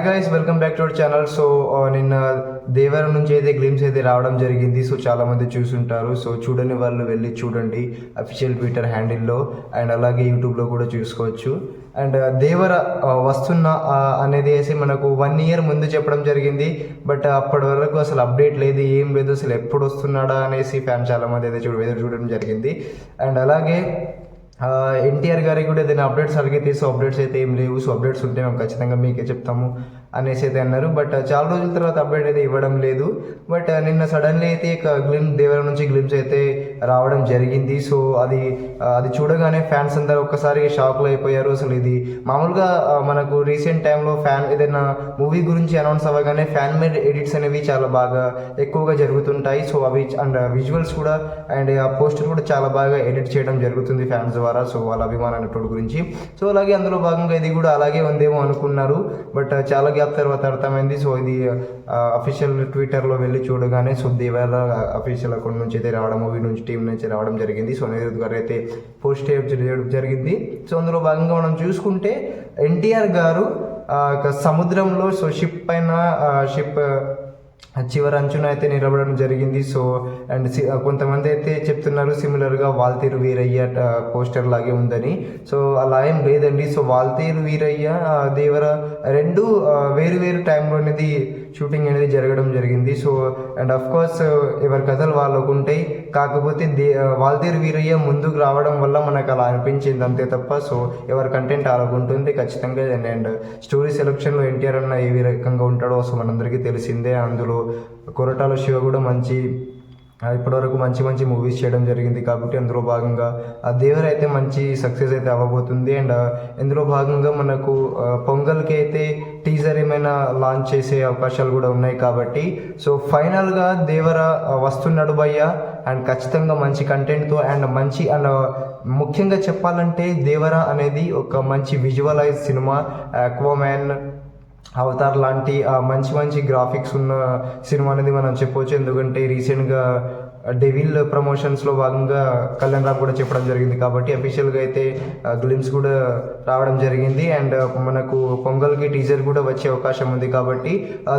Hi guys welcome back to our channel so నిన్న దేవరం నుంచి అయితే గ్లిమ్స్ అయితే రావడం జరిగింది. సో చాలామంది చూసుంటారు. సో చూడని వాళ్ళు వెళ్ళి చూడండి అఫీషియల్ ట్విట్టర్ హ్యాండిల్లో అండ్ అలాగే యూట్యూబ్లో కూడా చూసుకోవచ్చు. అండ్ దేవర వస్తున్న అనేది వేసి మనకు వన్ ఇయర్ ముందు చెప్పడం జరిగింది. బట్ అప్పటి వరకు అసలు అప్డేట్ లేదు ఏం లేదు అసలు ఎప్పుడు వస్తున్నాడా అనేసి ఫ్యాన్ చాలా మంది అయితే చూడ చూడడం జరిగింది. అండ్ అలాగే ఎన్టీఆర్ గారికి కూడా ఏదైనా అప్డేట్స్ అడిగితే సో అప్డేట్స్ అయితే ఏం లేవు. సో అప్డేట్స్ ఉంటే మేము ఖచ్చితంగా మీకే చెప్తాము అనేసి అయితే అన్నారు. బట్ చాలా రోజుల తర్వాత అప్డేట్ అయితే ఇవ్వడం లేదు. బట్ నిన్న సడన్లీ అయితే గ్లిమ్ దేవరం నుంచి గ్లిమ్స్ అయితే రావడం జరిగింది. సో అది అది చూడగానే ఫ్యాన్స్ అందరూ ఒక్కసారి షాక్లో అయిపోయారు. అసలు ఇది మామూలుగా మనకు రీసెంట్ టైంలో ఫ్యాన్ ఏదైనా మూవీ గురించి అనౌన్స్ అవ్వగానే ఫ్యాన్ మేడ్ ఎడిట్స్ అనేవి చాలా బాగా ఎక్కువగా జరుగుతుంటాయి. సో అవి అండ్ విజువల్స్ కూడా అండ్ ఆ పోస్టర్ కూడా చాలా బాగా ఎడిట్ చేయడం జరుగుతుంది ఫ్యాన్స్ ద్వారా. సో వాళ్ళ అభిమానాన్ని గురించి. సో అలాగే అందులో భాగంగా ఇది కూడా అలాగే ఉందేమో అనుకున్నారు. బట్ చాలా గ్యాప్ తర్వాత అర్థమైంది. సో ఇది అఫీషియల్ ట్విట్టర్లో వెళ్ళి చూడగానే సో దేవాల అఫీషియల్ అకౌంట్ నుంచి అయితే రావడం మూవీ నుంచి టీం నుంచి రావడం జరిగింది. సో అనిరుద్ గారు అయితే పోస్ట్ చేయడం జరిగింది. సో అందులో భాగంగా మనం చూసుకుంటే ఎన్టీఆర్ గారు ఒక సముద్రంలో సో షిప్ పైన షిప్ చివరి అంచున అయితే నిలబడడం జరిగింది. సో అండ్ సి- కొంతమంది అయితే చెప్తున్నారు సిమిలర్గా వాల్తీరు వీరయ్య పోస్టర్ లాగే ఉందని. సో అలా ఏం లేదండి. సో వాల్తీరు వీరయ్య దేవర రెండు వేరు వేరు టైంలో అనేది షూటింగ్ అనేది జరగడం జరిగింది. సో అండ్ అఫ్ కోర్స్ ఎవరి కథలు వాళ్ళకు ఉంటాయి కాకపోతే దే వాల్తీరు వీరయ్య ముందుకు రావడం వల్ల మనకు అలా అనిపించింది అంతే తప్ప. సో ఎవరి కంటెంట్ అలాగ ఉంటుంది ఖచ్చితంగా. అండ్ స్టోరీ సెలక్షన్లో ఎన్టీఆర్ అన్న ఏ రకంగా ఉంటాడో సో మనందరికీ తెలిసిందే. అందులో కొరటాల శివ కూడా మంచి ఇప్పటివరకు మంచి మంచి మూవీస్ చేయడం జరిగింది కాబట్టి అందులో భాగంగా. ఆ దేవర్ అయితే మంచి సక్సెస్ అయితే అవ్వబోతుంది అండ్ ఇందులో భాగంగా మనకు పొంగల్కి అయితే టీజర్ ఏమైనా లాంచ్ చేసే అవకాశాలు కూడా ఉన్నాయి కాబట్టి. సో ఫైనల్గా దేవర వస్తున్నాడు భయ్య. అండ్ ఖచ్చితంగా మంచి కంటెంట్తో అండ్ మంచి అండ్ ముఖ్యంగా చెప్పాలంటే దేవర అనేది ఒక మంచి విజువలైజ్ సినిమా అక్వామ్యాన్ అవతార్ లాంటి మంచి మంచి గ్రాఫిక్స్ ఉన్న సినిమా అనేది మనం చెప్పవచ్చు ఎందుకంటే రీసెంట్గా డెవిల్ ప్రమోషన్స్లో భాగంగా కళ్యాణ్ రామ్ కూడా చెప్పడం జరిగింది. కాబట్టి అఫీషియల్గా అయితే గ్లిమ్స్ కూడా రావడం జరిగింది. అండ్ మనకు పొంగల్కి టీజర్ కూడా వచ్చే అవకాశం ఉంది. కాబట్టి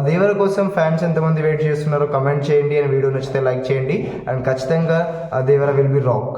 దేవర కోసం ఫ్యాన్స్ ఎంతమంది వెయిట్ చేస్తున్నారో కమెంట్ చేయండి. అండ్ వీడియో నచ్చితే లైక్ చేయండి. అండ్ ఖచ్చితంగా దేవర విల్ బి రాక్